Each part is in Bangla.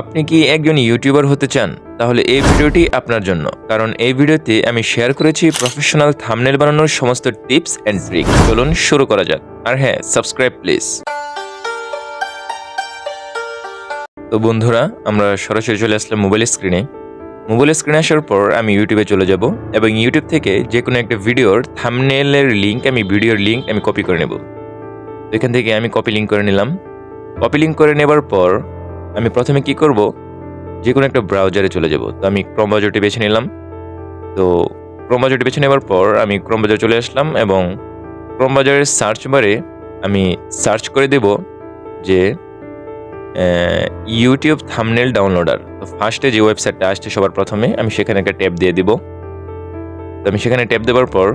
আপনি কি একজন ইউটিউবার হতে চান? তাহলে এই ভিডিওটি আপনার জন্য। কারণ এই ভিডিওতে আমি শেয়ার করেছি প্রফেশনাল থামনেল বানানোর সমস্ত টিপস অ্যান্ড ট্রিক। চলুন শুরু করা যাক। আর হ্যাঁ সাবস্ক্রাইব প্লিজ। তো বন্ধুরা, আমরা সরাসরি চলে আসলাম মোবাইল স্ক্রিনে। মোবাইল স্ক্রিনে আসার পর আমি ইউটিউবে চলে যাব এবং ইউটিউব থেকে যে কোনো একটা ভিডিওর থামনেলের লিঙ্ক আমি ভিডিওর লিঙ্ক আমি কপি করে নেব। এখান থেকে আমি কপি লিঙ্ক করে নিলাম। কপি লিঙ্ক করে নেবার পর আমি প্রথমে কি করব? যে কোনো একটা ব্রাউজারে চলে যাব। তো আমি ক্রোম ব্রাউজারটি বেছে নিলাম। তো ক্রোম ব্রাউজারটি বেছে নেওয়ার পর আমি ক্রোম ব্রাউজার চলে আসলাম এবং ক্রোম ব্রাউজারের সার্চ বারে আমি সার্চ করে দেব যে ইউটিউব থামনেল ডাউনলোডার তো ফার্স্টে যে ওয়েবসাইটটা আসছে সবার প্রথমে আমি সেখানে একটা ট্যাব দিয়ে দিব। তো আমি সেখানে ট্যাব দেওয়ার পর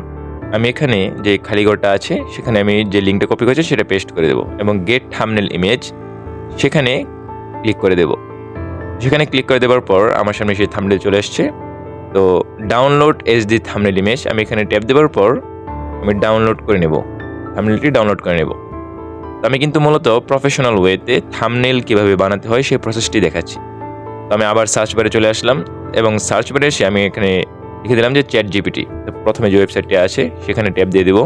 আমি এখানে যে খালি ঘরটা আছে, সেখানে আমি যে লিঙ্কটা কপি করেছি সেটা পেস্ট করে দেবো এবং গেট থামনেল ইমেজ সেখানে ক্লিক করে দেব। সেখানে ক্লিক করে দেওয়ার পর আমার সামনে সেই থামনেল চলে আসছে। তো download S D thumbnail image আমি এখানে ট্যাপ দেওয়ার পর আমি ডাউনলোড করে নেব। থামনেলটি ডাউনলোড করে নেব। তো আমি কিন্তু মূলত প্রফেশনাল ওয়েতে থামনেল কীভাবে বানাতে হয় সেই প্রসেসটি দেখাচ্ছি। তো আমি আবার সার্চ বারে চলে আসলাম এবং সার্চ বারে এসে আমি এখানে লিখে দিলাম যে চ্যাট জিপিটি প্রথমে যে ওয়েবসাইটটি আছে সেখানে ট্যাপ দিয়ে দেবো।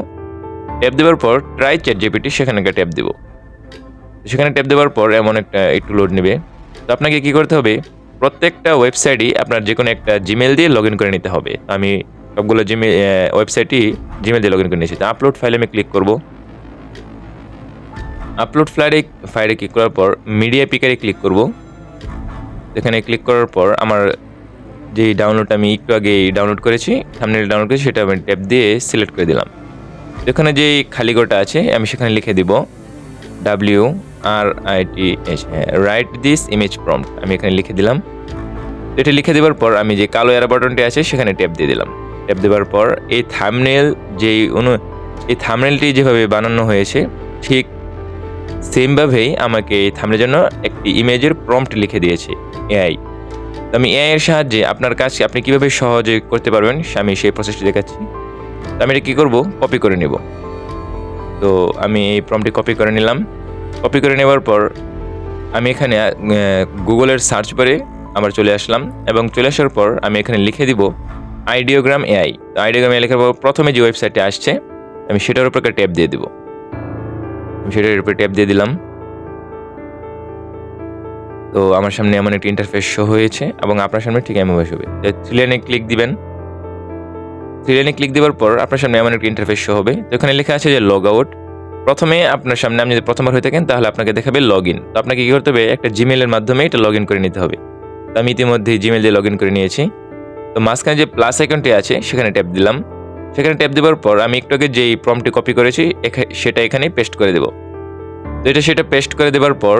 ট্যাপ দেওয়ার পর ট্রাই চ্যাট জিপিটি সেখানে একটা ট্যাপ দেবো। সেখানে ট্যাপ দেওয়ার পর এমন একটা একটু লোড নেবে। তো আপনাকে কি করতে হবে? প্রত্যেকটা ওয়েবসাইটই আপনার যে কোনো একটা জিমেল দিয়ে লগ ইন করে নিতে হবে। আমি সবগুলো জিমেল ওয়েবসাইটই জিমেল দিয়ে লগ ইন করে নিয়েছি। তো আপলোড ফাইলে আমি ক্লিক করব। আপলোড ফ্লাইডে ফাইলে ক্লিক করার পর মিডিয়া পিকারে ক্লিক করব। এখানে ক্লিক করার পর আমার যে ডাউনলোড আমি একটু আগে ডাউনলোড করেছি, সামনে ডাউনলোড করেছি, সেটা আমি ট্যাপ দিয়ে সিলেক্ট করে দিলাম। এখানে যে খালি ঘরটা আছে, আমি সেখানে লিখে দিব। W R I T S write this image prompt আমি এখানে লিখে দিলাম। এটা লিখে দেওয়ার পর আমি যে কালো এরা বাটনটি আছে, সেখানে ট্যাপ দিয়ে দিলাম। ট্যাপ দেওয়ার পর এই থামনেল যেই অনু, এই থামনেলটি যেভাবে বানানো হয়েছে, ঠিক সেমভাবেই আমাকে এই থামনেলের জন্য একটি ইমেজের প্রম্পট লিখে দিয়েছে এআই তো আমি এআই এর সাহায্যে আপনার কাজ আপনি কীভাবে সহজে করতে পারবেন আমি সেই প্রসেসটি দেখাচ্ছি। তো আমি এটা কী করব? কপি করে নেব। তো আমি এই প্রমটি কপি করে নিলাম। কপি করে নেওয়ার পর আমি এখানে গুগলের সার্চ বারে আবার চলে আসলাম এবং চলে আসার পর আমি এখানে লিখে দিব আইডিওগ্রাম এআই। তো আইডিওগ্রাম এআই লেখার পর প্রথমে যে ওয়েবসাইটে আসছে, আমি সেটার উপর একটা ট্যাপ দিয়ে দিব। আমি সেটার উপরে ট্যাপ দিয়ে দিলাম। তো আমার সামনে এমন একটি ইন্টারফেস শো হয়েছে এবং আপনার সামনে ঠিক এমন হবে। থ্রি লাইনে ক্লিক দিবেন। থ্রি লাইনে ক্লিক দেওয়ার পর আপনার সামনে এমন একটি ইন্টারফেস শো হবে। তো এখানে লেখা আছে যে লগ আউট প্রথমে আপনার সামনে আপনি যদি প্রথমবার হয়ে থাকেন, তাহলে আপনাকে দেখাবে লগ ইন তো আপনাকে কী করতে হবে? একটা জিমেলের মাধ্যমে এটা লগ ইন করে নিতে হবে। তো আমি ইতিমধ্যে জিমেল দিয়ে লগ ইন করে নিয়েছি। তো মাঝখানে যে প্লাস আইকনটি আছে, সেখানে ট্যাপ দিলাম। সেখানে ট্যাপ দেওয়ার পর আমি একটু আগে যেই প্রমটি কপি করেছি সেটা এখানে পেস্ট করে দেবো। তো এটা সেটা পেস্ট করে দেওয়ার পর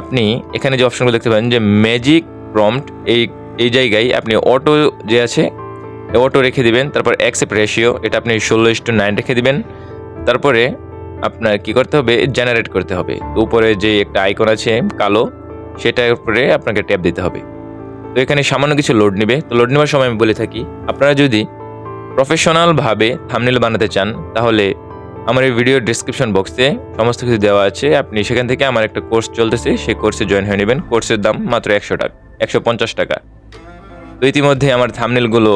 আপনি এখানে যে অপশনগুলো দেখতে পাবেন, যে ম্যাজিক প্রম্পট এই এই জায়গায় আপনি অটো যে আছে অটো রেখে দিবেন, তারপর অ্যাকসেপ্ট রেশিও এটা আপনি ষোলো ইস টু নাইন রেখে দিবেন। তারপরে আপনার কি করতে হবে? জেনারেট করতে হবে। উপরে যে একটা আইকন আছে, কালো, সেটার উপরে আপনাকে ট্যাপ দিতে হবে। তো এখানে সামান্য কিছু লোড নেবে। তো লোড নেওয়ার সময় আমি বলে থাকি, আপনারা যদি প্রফেশনালভাবে থামনেল বানাতে চান, তাহলে আমার এই ভিডিও ডিসক্রিপশন বক্সে সমস্ত কিছু দেওয়া আছে। আপনি সেখান থেকে আমার একটা কোর্স চলতেছে, সেই কোর্সে জয়েন হয়ে নেবেন। কোর্সের দাম মাত্র একশো টাকা, একশো পঞ্চাশ টাকা। তো ইতিমধ্যে আমার থামনেলগুলো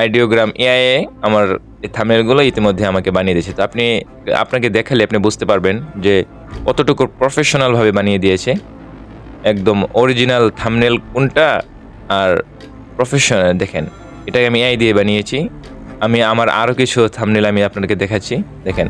আইডিওগ্রাম এআইএ আমার এই থামনেলগুলো ইতিমধ্যে আমাকে বানিয়ে দিয়েছে। তো আপনি, আপনাকে দেখালে আপনি বুঝতে পারবেন যে কতটুকু প্রফেশনালভাবে বানিয়ে দিয়েছে। একদম অরিজিনাল থামনেল কোনটা আর প্রফেশনাল দেখেন, এটাকে আমি এআই দিয়ে বানিয়েছি। আমি আমার আরও কিছু থামনেল আমি আপনাদেরকে দেখাচ্ছি। দেখেন